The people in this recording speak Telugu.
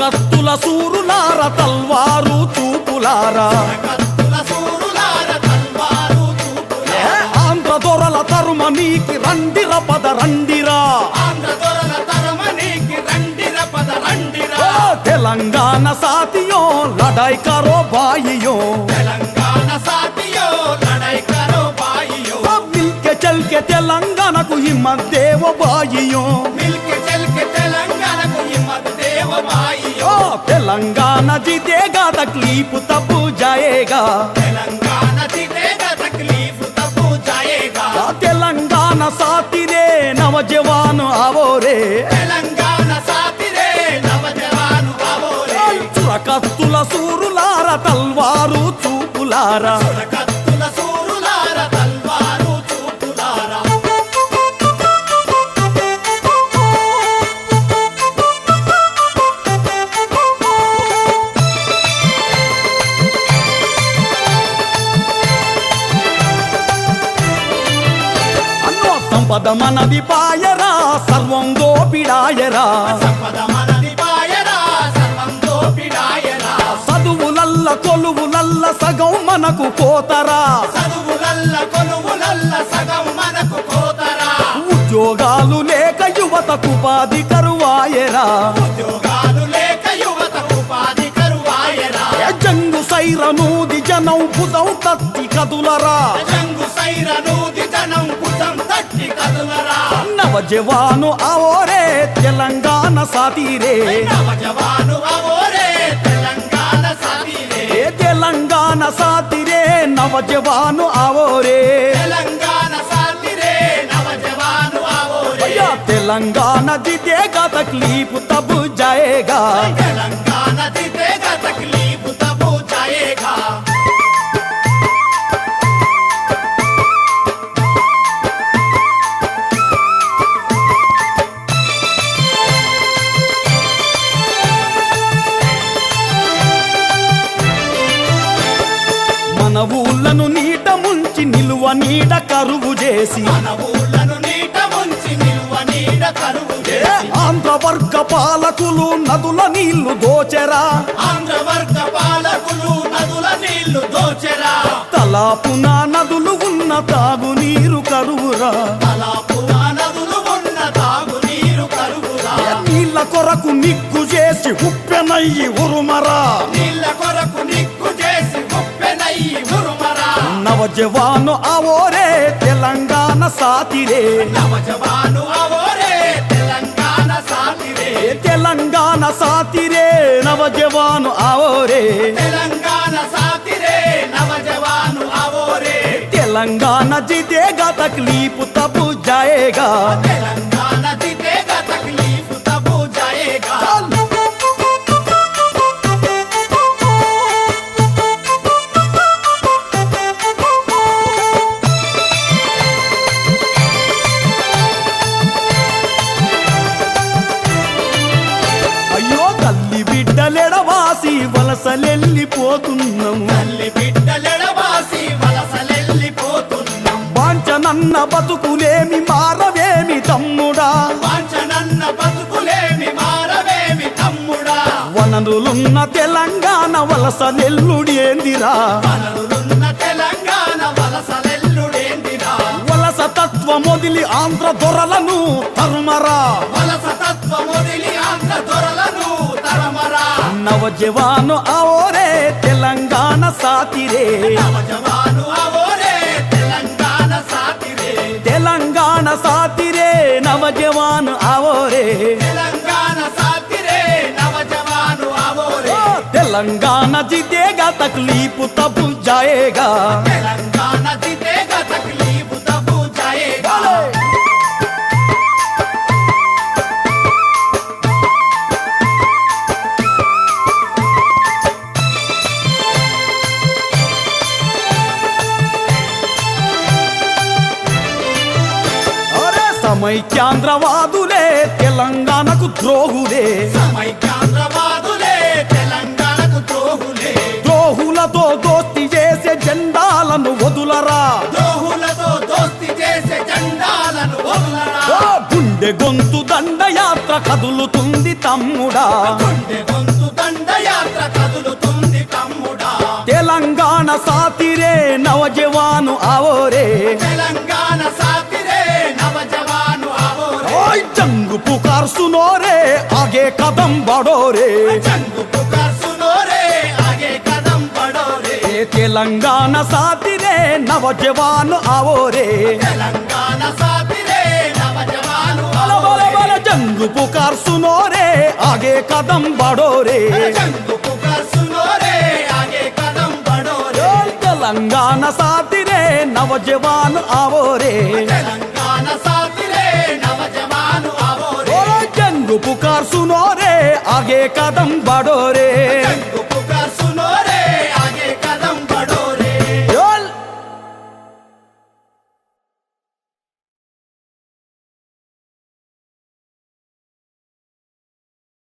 కత్తుల సూరులార తల్వారు చూపులారా ఆంధ్ర దొరల తరుమ నీకి రండిర పద రండిరా. తెలంగాణ సాతియో లడాయి కరో బాయియో. తెలంగాణ సాటియో లడై కరో బాయియో తెలంగాణకు హిమ్మ దేవ బాయియో. మిల్కే చల్కే తెలంగాణకు హిమ్మత్ దేవ బాయియో ఓ తెలంగాణ జితేగా తక్లీఫ్ తప్పు జాయేగా తెలంగాణ దిదేగా తక్లీఫ్ తప్పు జాయేగా ఆ తెలంగాణ సాతిరే నవజవాను అవోరే తెలంగాణ సాతిరే నవజవాను బాబోరే చురకత్తుల సూరులార తల్వారు చూపులారా. సంపద మనది పాయరా సర్వం గోపిడాయరా దోపిడాయరా చదువులల్ల కొలువులల్ల సగం మనకు పోతరా చదువులల్ల కొలువులల్ల సగం మనకు కోతరా. ఉద్యోగాలు లేక యువతకు ఉపాధి కరువాయరా. జంగు సైరనూది జనం భుజం తత్తి కదులరా. నవజవాను అవోరే తెలంగాణ సాతీరే. తెలంగాణ సాతిరే. నవజవాను అవోరే. తెలంగాణ అవోరే. తెలంగాణ దిదేగా తక్లీఫ్ తబు జాయేగా. తెలంగాణ దిదేగా ముంచి నిలువ నీడ కరువు చేసి. ఆంధ్ర వర్గ పాలకులు నదుల నీళ్ళు దోచెరా. ఆంధ్ర వర్గ పాలకులు నదుల నీళ్ళు దోచెరా. తలాపున నదులు ఉన్న తాగునీరు కరువురా. నీళ్ళ కొరకు నిగ్గు చేసి ఉప్పెనయ్యి ఉరుమరా. నీళ్ళ కొరకు నవజవాను అవోరే తెలంగాణ సాతిరే. నవజవాను అవోరే తెలంగాణ సాటిరే ఏ తెలంగాణ సాతిరే నవజవాను అవోరే తెలంగాణ సాటిరే నవజవాను అవోరే తెలంగాణ జితేగా తక్లీఫ్ తబు జాయేగా. తెలంగాణ వలసలెళ్ళిపోతున్నాము తల్లి బిడ్డలెడవాసి వలసలెళ్ళిపోతున్నాం వాంచనన్న బతుకులేమి మారవేమి తమ్ముడా? వాంఛనన్న బతుకులేమి మారవేమి తమ్ముడా? వనరులున్న తెలంగాణ వలసలెల్లుడేందిరా? వనరులున్న తెలంగాణ వలసలెల్లుడేందిరా? వలస తత్వం వదిలి ఆంధ్ర దొరలను తరుమరా? వలస తత్వముదిలి ఆంధ్ర దొరలను తరమరా నవజవాను అవోరే తెలంగాణ సాతిరే నవజవాను అవోరే తెలంగాణ సాటిరే తెలంగాణ సాతిరే నవజవాను అవోరే తెలంగాణ సాటిరే నవజవాను అవోరే తెలంగాణ జితేగా తక్లీఫ్ తబు జాయేగా తెలంగాణ దిదేగా తక్లీఫ్ తబు జాయేగా అరే సమైక్యాంధ్రవాదులే తెలంగాణకు ద్రోహులే. సమైక్యాంధ్రవాదులే తెలంగాణకు ద్రోహులే. ద్రోహులతో దోస్తి చేసే జెండాలను వదులరా. ద్రోహులతో దోస్తి చేసే జెండాలను వదలరా. ఓ గుండె గొంతు దండయాత్ర కదులుతుంది తమ్ముడా. గుండె గొంతు దండయాత్ర కదులుతుంది తమ్ముడా. తెలంగాణ సాతిరే నవజవాను ఆవోరే. జంగు పుకార్ సునోరే ఆగే కదం బడోరే జంగు పుకార్ సునోరే ఆగే కదం పడోరే. ఏ తెలంగాణ సాతిరే నవజవాను ఆవోరే. తెలంగాణ సాతిరే నవజవాను బల బల ఆవోరే బల జంగు పుకార్ సునోరే ఆగే కదం బడోరే జంగు పుకార్ సునోరే ఆగే కదం పడోరే. ఓయ్ తెలంగాణ సాతిరే నవజవాను ఆవోరే. తెలంగాణ ఆవోరే ఓయ్ జంగు పుకార్ సునోరే ఆగే కదం బడోరే జంగు